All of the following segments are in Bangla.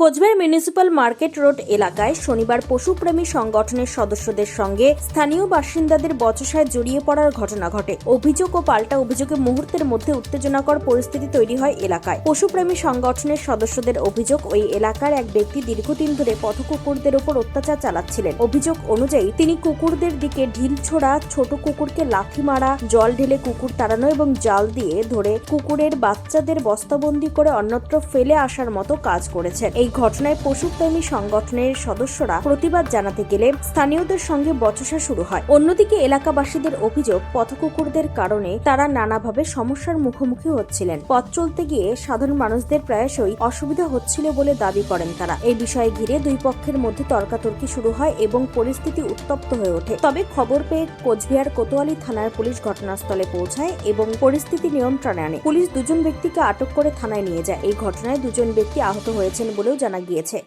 কোচবিহার মিউনিসিপ্যাল মার্কেট রোড এলাকায় শনিবার পশুপ্রেমী সংগঠনের সদস্যদের সঙ্গে স্থানীয় বাসিন্দাদের বচসায় জড়িয়ে পড়ার ঘটনা ঘটে। অভিযোগ ও পাল্টা অভিযোগে মুহূর্তের মধ্যে উত্তেজনাকর পরিস্থিতি তৈরি হয় এলাকায়। পশুপ্রেমী সংগঠনের সদস্যদের অভিযোগ, ওই এলাকার এক ব্যক্তি দীর্ঘদিন ধরে পথ কুকুরদের উপর অত্যাচার চালাচ্ছিলেন। অভিযোগ অনুযায়ী, তিনি কুকুরদের দিকে ঢিল ছোড়া, ছোট কুকুরকে লাথি মারা, জল ঢেলে কুকুর তাড়ানো এবং জাল দিয়ে ধরে কুকুরের বাচ্চাদের বস্তাবন্দি করে অন্যত্র ফেলে আসার মতো কাজ করেছেন। এই ঘটনায় পশুপ্রেমী সংগঠনের সদস্যরা প্রতিবাদ জানাতে গেলে স্থানীয়দের সঙ্গে বচসা শুরু হয়। অন্যদিকে এলাকাবাসীদের অভিযোগ, পথকুকুরদের কারণে তারা নানাভাবে সমস্যার মুখোমুখি হচ্ছিলেন। পথ চলতে গিয়ে সাধারণ মানুষদের প্রায়শই অসুবিধা হচ্ছিল বলে দাবি করেন তারা। এই বিষয়ে ঘিরে দুই পক্ষের মধ্যে তর্কাতর্কি শুরু হয় এবং পরিস্থিতি উত্তপ্ত হয়ে ওঠে। তবে খবর পেয়ে কোচবিহার কোতোয়ালি থানার পুলিশ ঘটনাস্থলে পৌঁছায় এবং পরিস্থিতি নিয়ন্ত্রণে আনে। পুলিশ দুজন ব্যক্তিকে আটক করে থানায় নিয়ে যায়। এই ঘটনায় দুজন ব্যক্তি আহত হয়েছেন বলেও জানা গিয়েছে।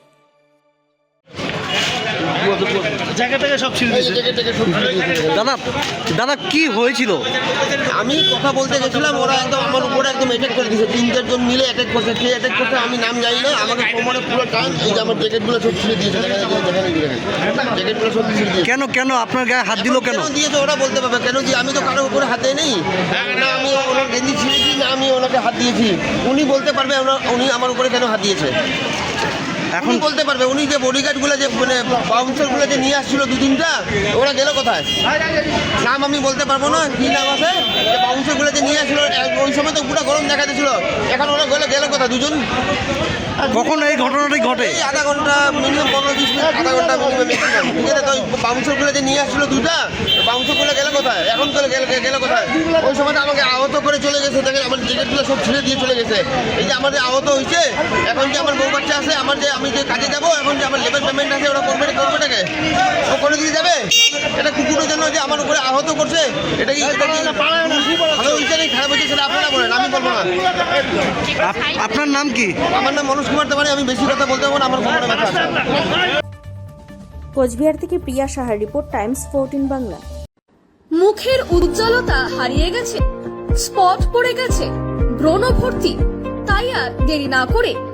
জায়গা থেকে সব ছিঁড়ে দিয়েছে। দাদা দাদা কি হয়েছিল? আমি কথা বলতে গেছিলাম ওরা একদম আমার উপরে একদম অ্যাটাক করে দিয়েছে। তিন চারজন মিলে অ্যাটাক করছে কে অ্যাটাক করছে আমি নাম জানি না। আমাকে কোমরে পুরো টান এই যে আমার জ্যাকেটগুলো সব ছিঁড়ে দিয়েছে জ্যাকেটগুলো সব ছিঁড়ে কেন কেন? আপনার গায়ে হাত দিল কেন? দিয়েছে ওরা বলতে পারবে? কেন যে আমি তো কারোর উপরে হাতে নেই। না আমি ওনার গেঞ্জি ছিঁড়েছি না আমি ওনাকে হাত দিয়েছি। উনি বলতে পারবে উনি আমার উপরে কেন হাত দিয়েছে? Thank you. এখন বলতে পারবে উনি যে বডিগার্ডগুলো যে মানে বাউন্সারগুলো যে নিয়ে আসছিল দু তিনটা ওরা গেল কোথায়? নাম আমি বলতে পারব না কি নাম আছে? যে বাউন্সারগুলো যে নিয়ে আসছিল ওই সময় তো পুরো গরম দেখা দিয়েছিল। এখন ওরা গেলে গেল কোথায় দুজন? কখন এই ঘটনাটি ঘটে? আধা ঘণ্টা মিনিমাম পনেরো বিশ মিনিট আধা ঘণ্টা মিনিমাম ঠিক আছে তো বাউন্সারগুলো যে নিয়ে আসছিল দুটা বাউন্সারগুলো গেলে কোথায়? এখন তো গেলে গেলে কোথায়? ওই সময় আমাকে আহত করে চলে গেছে দেখেন আমার জ্যাকেটগুলো সব ছিঁড়ে দিয়ে চলে গেছে। এই যে আমার যে আহত হয়েছে এখন যে আমার বউ বাচ্চা আছে আমার যে আমি যে কাজে যাব এখন যে আমার লেবার পেমেন্ট আছে ওরা করবে করবে টাকে ও করে দিয়ে যাবে? এটা কুকুরের জন্য যে আমার উপরে আহত করছে এটা কি ভালো খারাপ হয়েছে সেটা আপনারা বলেন আমি বলব না। আপনার নাম কি? আমার নাম মনোজ কুমার দেবানি আমি বেশি কথা বলতে পারব না আমার কোমরে ব্যথা কোচবিহার থেকে প্রিয়া সাহার রিপোর্ট টাইমস ফোরটিন বাংলা। মুখের উজ্জ্বলতা হারিয়ে গেছে স্পট পড়ে গেছে ব্রণ ভর্তি তাই আর দেরি না করে